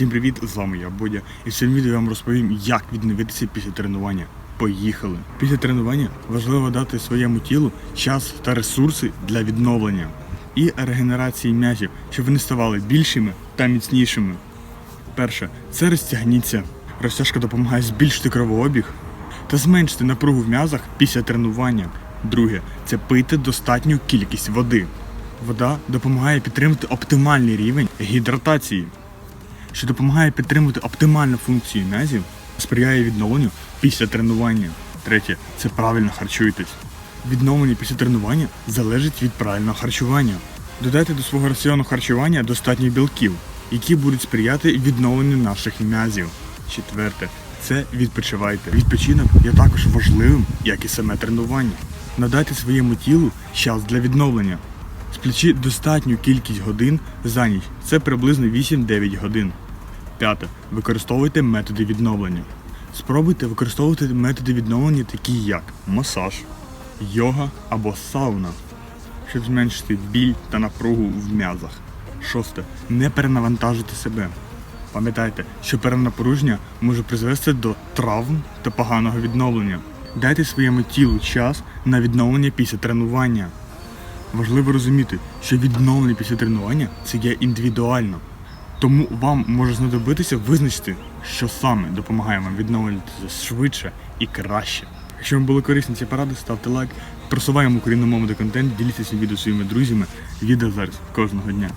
Всім привіт! З вами я Бодя. І в цьому відео я вам розповім, як відновитися після тренування. Поїхали! Після тренування важливо дати своєму тілу час та ресурси для відновлення і регенерації м'язів, щоб вони ставали більшими та міцнішими. Перше, це розтягніться. Розтяжка допомагає збільшити кровообіг та зменшити напругу в м'язах після тренування. Друге, це пити достатню кількість води. Вода допомагає підтримати оптимальний рівень гідратації, що допомагає підтримувати оптимальну функцію м'язів, сприяє відновленню після тренування. Третє це правильно харчуйтесь. Відновлення після тренування залежить від правильного харчування. Додайте до свого раціону харчування достатньо білків, які будуть сприяти відновленню наших м'язів. Четверте це відпочивайте. Відпочинок є також важливим, як і саме тренування. Надайте своєму тілу час для відновлення. Сплячи достатню кількість годин за ніч. Це приблизно 8-9 годин. П'яте. Використовуйте методи відновлення. Спробуйте використовувати методи відновлення, такі як масаж, йога або сауна, щоб зменшити біль та напругу в м'язах. Шосте. Не перенавантажуйте себе. Пам'ятайте, що перенапруження може призвести до травм та поганого відновлення. Дайте своєму тілу час на відновлення після тренування. Важливо розуміти, що відновлення після тренування це є індивідуально. Тому вам може знадобитися визначити, що саме допомагає вам відновлюватися швидше і краще. Якщо вам були корисні ці поради, ставте лайк, просуваємо україномовний контент, діліться цим відео своїми друзями. Відео зараз кожного дня.